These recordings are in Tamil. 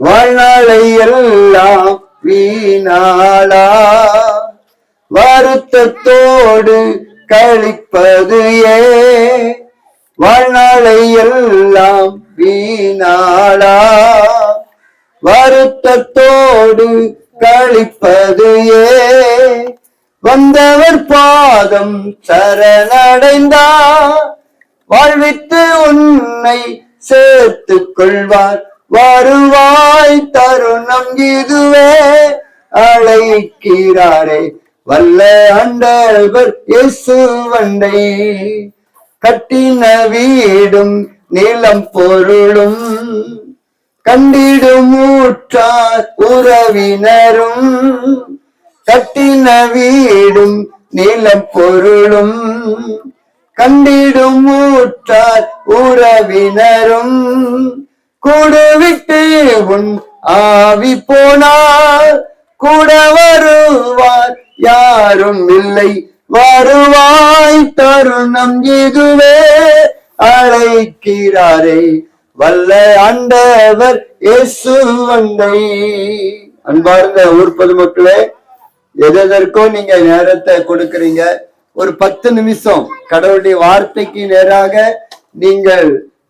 வாழ்நாளை எல்லாம் வீணாளா? வருத்தத்தோடு கழிப்பது ஏ? வாழ்நாளை எல்லாம் வீணாளா? வருத்தத்தோடு கழிப்பது ஏ? வந்தவர் பாதம் சரணடைந்தா? வாழ்வித்து உன்னை சேர்த்துக் கொள்வார் வருவாய் தருணம் இதுவே அழைக்கிறாரே. வல்ல அண்டவர் இயேசு வண்டை கட்டின வீடும் நீளம் பொருளும் கண்டிடும் ஊற்றார் உறவினரும் கட்டின வீடும் நீளம் பொருளும் கண்டிடும் ஊற்றார் உறவினரும் கூடுவிட்டு உன் ஆவி போனார் கூட வருவார். யாரும் இல்லை வருவாய் தருணம் இதுவே அழைக்கிறாரே. வல்ல ஆண்டவர் இயேசு வந்தை. அன்பார்ந்த ஊர் பொதுமக்களே எதற்கோ நீங்க நேரத்தை கொடுக்கறீங்க. ஒரு பத்து நிமிஷம் கடவுளுடைய வார்த்தைக்கு நேராக நீங்கள்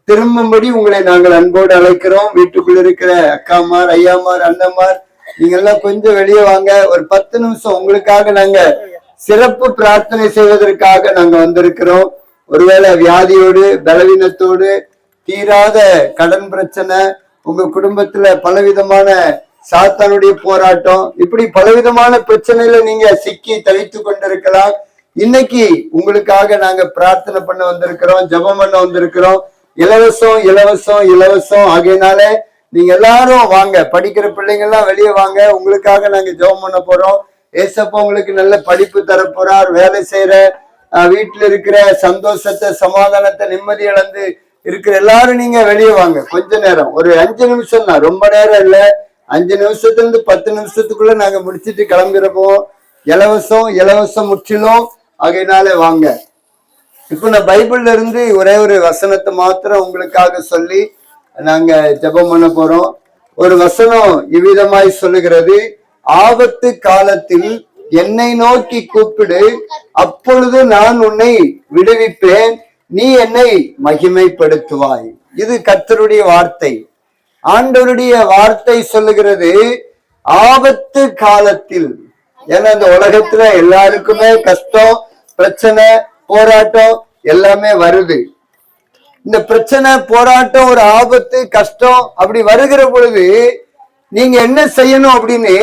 திரும்பும்படி உங்களை நாங்கள் அன்போடு அழைக்கிறோம். வீட்டுக்குள்ள இருக்கிற அக்காமார் ஐயாமார் அண்ணம்மார் நீங்க எல்லாம் கொஞ்சம் வெளியே வாங்க. ஒரு பத்து நிமிஷம் உங்களுக்காக நாங்க சிறப்பு பிரார்த்தனை செய்வதற்காக நாங்க வந்திருக்கிறோம். ஒருவேளை வியாதியோடு பலவீனத்தோடு தீராத கடன் பிரச்சனை உங்க குடும்பத்துல பலவிதமான சாத்தானுடைய போராட்டம் இப்படி பலவிதமான பிரச்சனையில நீங்க சிக்கி தவித்து கொண்டிருக்கலாம். இன்னைக்கு உங்களுக்காக நாங்க பிரார்த்தனை பண்ண வந்திருக்கிறோம் ஜெபம் பண்ண வந்திருக்கிறோம். இலவசம் இலவசம் இலவசம் ஆகையினால நீங்க எல்லாரும் வாங்க. படிக்கிற பிள்ளைங்க எல்லாம் வெளியே வாங்க. உங்களுக்காக நாங்க ஜெபம் பண்ண போறோம். ஏசப்பா உங்களுக்கு நல்ல படிப்பு தர போறார். வேலை செய்யற வீட்டுல இருக்கிற சந்தோஷத்தை சமாதானத்தை நிம்மதி இழந்து இருக்கிற எல்லாரும் நீங்க வெளியே வாங்க. கொஞ்ச நேரம். ஒரு அஞ்சு நிமிஷம் தான். ரொம்ப நேரம் இல்ல. அஞ்சு நிமிஷத்துல இருந்து பத்து நிமிஷத்துக்குள்ள நாங்க முடிச்சிட்டு கிளம்பிடுறப்போ இலவசம் இலவசம் முற்றிலும் ஆகையினால வாங்க. இப்போ நான் பைபிள்ல இருந்து ஒரே ஒரு வசனத்தை மாத்திரம் உங்களுக்காக சொல்லி நாங்க ஜெபம் பண்ண போறோம். ஒரு வசனம் இவ்விதமாய் சொல்லுகிறது. ஆபத்து காலத்தில் என்னை நோக்கி கூப்பிடு. அப்பொழுது நான் உன்னை விடுவிப்பேன். நீ என்னை மகிமைப்படுத்துவாய். இது கர்த்தருடைய வார்த்தை. ஆண்டவருடைய வார்த்தை சொல்லுகிறது ஆபத்து காலத்தில் ஏன்னா இந்த உலகத்துல எல்லாருக்குமே கஷ்டம் பிரச்சனை போராட்டம் எல்லாமே வருது. இந்த பிரச்சனை போராட்டம் ஒரு ஆபத்து கஷ்டம் அப்படி வருகிற பொழுது நீங்க என்ன செய்யணும் அப்படின்னு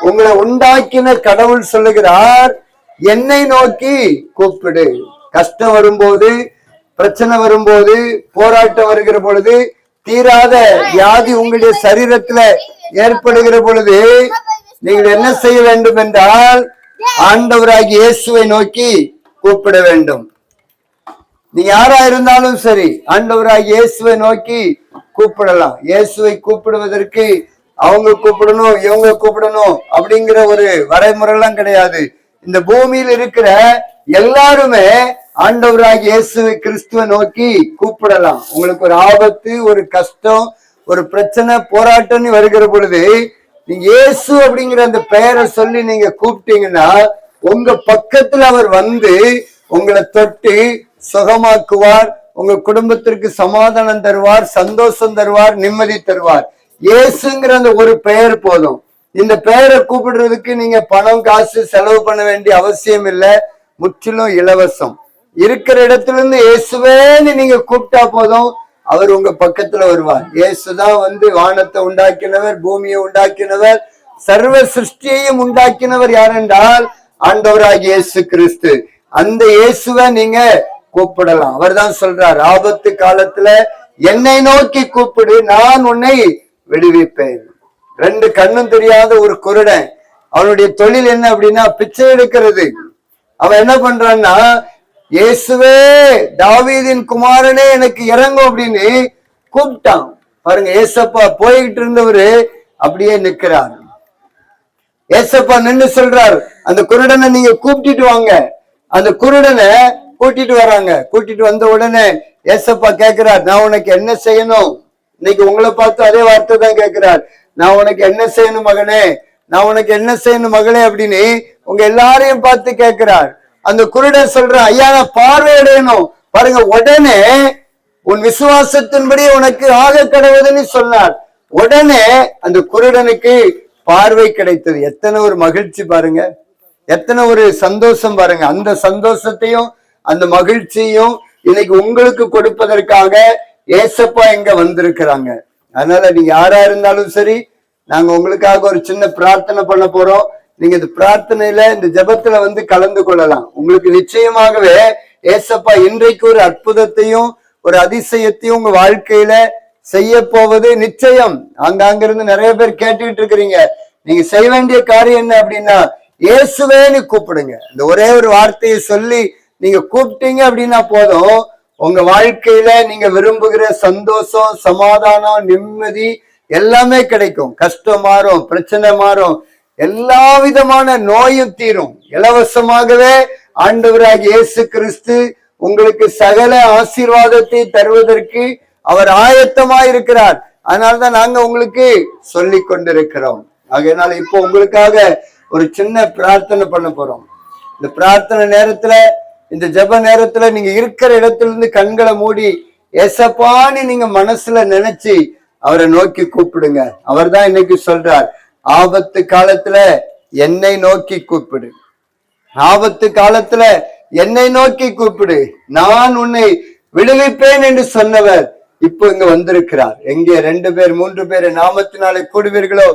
உங்களை உண்டாக்கின கடவுள் சொல்லுகிறார் என்னை நோக்கி கூப்பிடு. கஷ்டம் வரும்போது பிரச்சனை வரும்போது போராட்டம் வருகிற பொழுது தீராத வியாதி உங்களுடைய சரீரத்துல ஏற்படுகிற பொழுது நீங்கள் என்ன செய்ய வேண்டும் என்றால் ஆண்டவராகி இயேசுவை நோக்கி கூப்பிட வேண்டும். நீ யாரா இருந்தாலும் சரி ஆண்டவராக இயேசுவை நோக்கி கூப்பிடலாம். இயேசுவை கூப்பிடுவதற்கு அவங்க கூப்பிடணும் இவங்க கூப்பிடணும் அப்படிங்கிற ஒரு வரைமுறைலாம் கிடையாது. இந்த பூமியில் இருக்கிற எல்லாருமே ஆண்டவராக இயேசுவை கிறிஸ்துவை நோக்கி கூப்பிடலாம். உங்களுக்கு ஒரு ஆபத்து ஒரு கஷ்டம் ஒரு பிரச்சனை போராட்டம்னு வருகிற பொழுது நீங்க இயேசு அப்படிங்கிற அந்த பெயரை சொல்லி நீங்க கூப்பிட்டீங்கன்னா உங்க பக்கத்துல அவர் வந்து உங்களை தொட்டு சுகமாக்குவார் உங்க குடும்பத்திற்கு சமாதானம் தருவார் சந்தோஷம் தருவார் நிம்மதி தருவார். இயேசுங்கிற அந்த ஒரு பெயர் போதும். இந்த பெயரை கூப்பிடுறதுக்கு நீங்க பணம் காசு செலவு பண்ண வேண்டிய அவசியம் இல்லை. முற்றிலும் இலவசம். இருக்கிற இடத்துல இருந்து இயேசுவேன்னு நீங்க கூப்பிட்டா போதும் அவர் உங்க பக்கத்துல வருவார். இயேசுதான் வந்து வானத்தை உண்டாக்கினவர் பூமியை உண்டாக்கினவர் சர்வ சிருஷ்டியையும் உண்டாக்கினவர் யார் ஆண்டவராக இயேசு கிறிஸ்து. அந்த இயேசுவை நீங்க கூப்பிடலாம். அவர்தான் சொல்றார் ஆபத்து காலத்துல என்னை நோக்கி கூப்பிடு நான் உன்னை விடுவிப்பேன். ரெண்டு கண்ணும் தெரியாத ஒரு குருடன் அவனுடைய தொழில் என்ன அப்படின்னா பிச்சை எடுக்கிறது. அவன் என்ன பண்றான்னா இயேசுவே தாவீதின் குமாரனே எனக்கு இறங்கும் அப்படின்னு கூப்பிட்டான். பாருங்க ஏசப்பா போய்கிட்டு இருந்தவரு அப்படியே நிக்கிறார் ஏசப்பா நின்னு சொல்றார் அந்த குருடனை நீங்க கூப்பிட்டுட்டு வாங்க. அந்த குருடனை கூட்டிட்டு வராங்க. கூட்டிட்டு வந்த உடனே ஏசப்பா கேக்குறார் நான் உனக்கு என்ன செய்யணும்? இன்னைக்கு உங்களை பார்த்து அதே வார்த்தை தான் கேட்கிறார் நான் உனக்கு என்ன செய்யணும் மகனே? நான் உனக்கு என்ன செய்யணும் மகளே? அப்படின்னு உங்க எல்லாரையும் பார்த்து கேட்கிறார் அந்த குருடன் சொல்ற ஐயா நான் பார்வையடையணும். பாருங்க உடனே உன் விசுவாசத்தின்படி உனக்கு ஆக கடவுதுன்னு சொன்னார். உடனே அந்த குருடனுக்கு பார்வை கிடைத்தது. எத்தனை ஒரு மகிழ்ச்சி பாருங்க. எத்தனை ஒரு சந்தோஷம் பாருங்க. அந்த சந்தோஷத்தையும் அந்த மகிழ்ச்சியும் இன்னைக்கு உங்களுக்கு கொடுப்பதற்காக ஏசப்பா இங்க வந்திருக்கிறாங்க. அதனால நீங்க யாரா இருந்தாலும் சரி நாங்க உங்களுக்காக ஒரு சின்ன பிரார்த்தனை பண்ண போறோம். நீங்க இந்த பிரார்த்தனையில இந்த ஜபத்துல வந்து கலந்து கொள்ளலாம். உங்களுக்கு நிச்சயமாகவே ஏசப்பா இன்றைக்கு ஒரு அற்புதத்தையும் ஒரு அதிசயத்தையும் உங்க வாழ்க்கையில செய்ய போவது நிச்சயம். அங்க அங்கிருந்து நிறைய பேர் கேட்டுக்கிட்டு இருக்கிறீங்க. நீங்க செய்ய வேண்டிய காரியம் என்ன அப்படின்னா இயேசுவேன்னு கூப்பிடுங்க. இந்த ஒரே ஒரு வார்த்தையை சொல்லி நீங்க கூப்பிட்டீங்க அப்படின்னா போதும். உங்க வாழ்க்கையில நீங்க விரும்புகிற சந்தோஷம் சமாதானம் நிம்மதி எல்லாமே கிடைக்கும். கஷ்டம் மாறும் பிரச்சனை மாறும். எல்லா விதமான நோயும் தீரும். இலவசமாகவே ஆண்டவராக இயேசு கிறிஸ்து உங்களுக்கு சகல ஆசீர்வாதத்தை தருவதற்கு அவர் ஆயத்தமா இருக்கிறார். அதனால்தான் நாங்க உங்களுக்கு சொல்லி கொண்டிருக்கிறோம். ஆகையினால இப்போ உங்களுக்காக ஒரு சின்ன பிரார்த்தனை பண்ண போறோம். இந்த பிரார்த்தனை நேரத்துல இந்த ஜெப நேரத்துல நீங்க இருக்கிற இடத்துல இருந்து கண்களை மூடி எசப்பான்னு நீங்க மனசுல நினைச்சு அவரை நோக்கி கூப்பிடுங்க. அவர் தான் இன்னைக்கு சொல்றார் ஆபத்து காலத்துல என்னை நோக்கி கூப்பிடு. ஆபத்து காலத்துல என்னை நோக்கி கூப்பிடு. நான் உன்னை விடுவிப்பேன் என்று சொன்னவர் இப்போ இங்க வந்திருக்கிறார். எங்கே ரெண்டு பேர் மூன்று பேர் நாமத்தினாலே கூடுவீர்களோ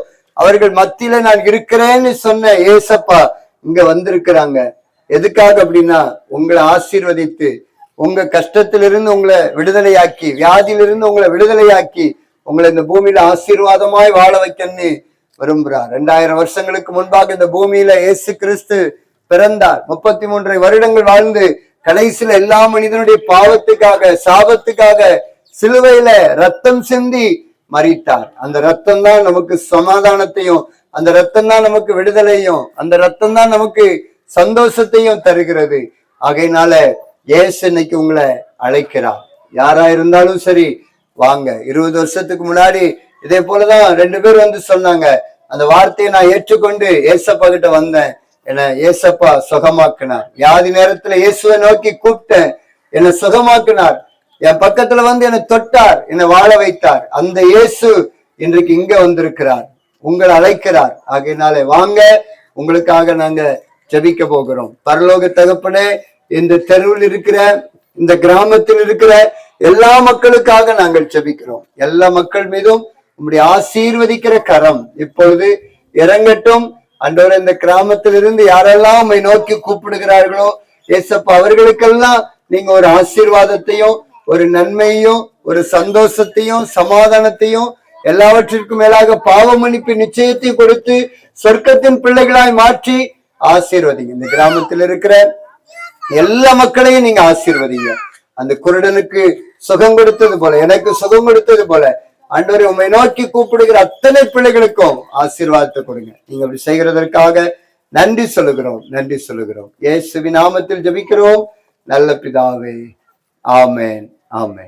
அவர்கள் மத்தியில நான் இருக்கிறேன்னு சொன்ன ஏசப்பா இங்க வந்திருக்கிறாங்க. எதுக்காக அப்படின்னா உங்களை ஆசீர்வதித்து உங்க கஷ்டத்திலிருந்து உங்களை விடுதலையாக்கி வியாதியிலிருந்து உங்களை விடுதலையாக்கி உங்களை இந்த பூமியில ஆசீர்வாதமாய் வாழ வைக்கன்னு விரும்புறார். ரெண்டாயிரம் வருஷங்களுக்கு முன்பாக இந்த பூமியில இயேசு கிறிஸ்து பிறந்தார். முப்பத்தி மூன்றரை வருடங்கள் வாழ்ந்து கடைசியில எல்லா மனிதனுடைய பாவத்துக்காக சாபத்துக்காக சிலுவையில ரத்தம் சிந்தி மறித்தார். அந்த ரத்தம் தான் நமக்கு சமாதானத்தையும் அந்த ரத்தம் தான் நமக்கு விடுதலையும் அந்த ரத்தம் தான் நமக்கு சந்தோஷத்தையும் தருகிறது. ஆகையினால ஏசு இன்னைக்கு உங்களை அழைக்கிறார். யாரா இருந்தாலும் சரி வாங்க. இருபது வருஷத்துக்கு முன்னாடி இதே போலதான் ரெண்டு பேர் வந்து சொன்னாங்க. அந்த வார்த்தையை நான் ஏற்றுக்கொண்டு ஏசப்பா கிட்ட வந்தேன். என்ன ஏசப்பா சுகமாக்கினார். வியாதி நேரத்துல இயேசுவை நோக்கி கூப்பிட்டேன். என்னை சுகமாக்கினார். என் பக்கத்துல வந்து என்னை தொட்டார் என்னை வாழ வைத்தார். அந்த இயேசு இன்றைக்கு இங்க வந்திருக்கிறார் உங்களை அழைக்கிறார். ஆகையினாலே வாங்க உங்களுக்காக நாங்க ஜபிக்க போகிறோம். பரலோக தகப்பனே இந்த தெருவில் இருக்கிற இந்த கிராமத்தில் இருக்கிற எல்லா மக்களுக்காக நாங்கள் ஜபிக்கிறோம். எல்லா மக்கள் மீதும் உங்களுடைய ஆசீர்வதிக்கிற கரம் இப்பொழுது இறங்கட்டும். அன்றோர் இந்த கிராமத்திலிருந்து யாரெல்லாம் உண்மை நோக்கி கூப்பிடுகிறார்களோ ஏசப்பா அவர்களுக்கெல்லாம் நீங்க ஒரு ஆசீர்வாதத்தையும் ஒரு நன்மையையும் ஒரு சந்தோஷத்தையும் சமாதானத்தையும் எல்லாவற்றிற்கும் மேலாக பாவ மன்னிப்பு நிச்சயத்தையும் கொடுத்து சொர்க்கத்தின் பிள்ளைகளாய் மாற்றி ஆசீர்வதிங்க. இந்த கிராமத்தில் இருக்கிற எல்லா மக்களையும் நீங்க ஆசீர்வதிங்க. அந்த குருடனுக்கு சுகம் கொடுத்தது போல எனக்கு சுகம் கொடுத்தது போல ஆண்டவரை உண்மை நோக்கி கூப்பிடுகிற அத்தனை பிள்ளைகளுக்கும் ஆசீர்வாதத்தை கொடுங்க. நீங்க அப்படி செய்கிறதற்காக நன்றி சொல்லுகிறோம் நன்றி சொல்லுகிறோம். ஏசுவி நாமத்தில் ஜெபிக்கிறோம். நல்ல பிதாவே ஆமென். ஆமே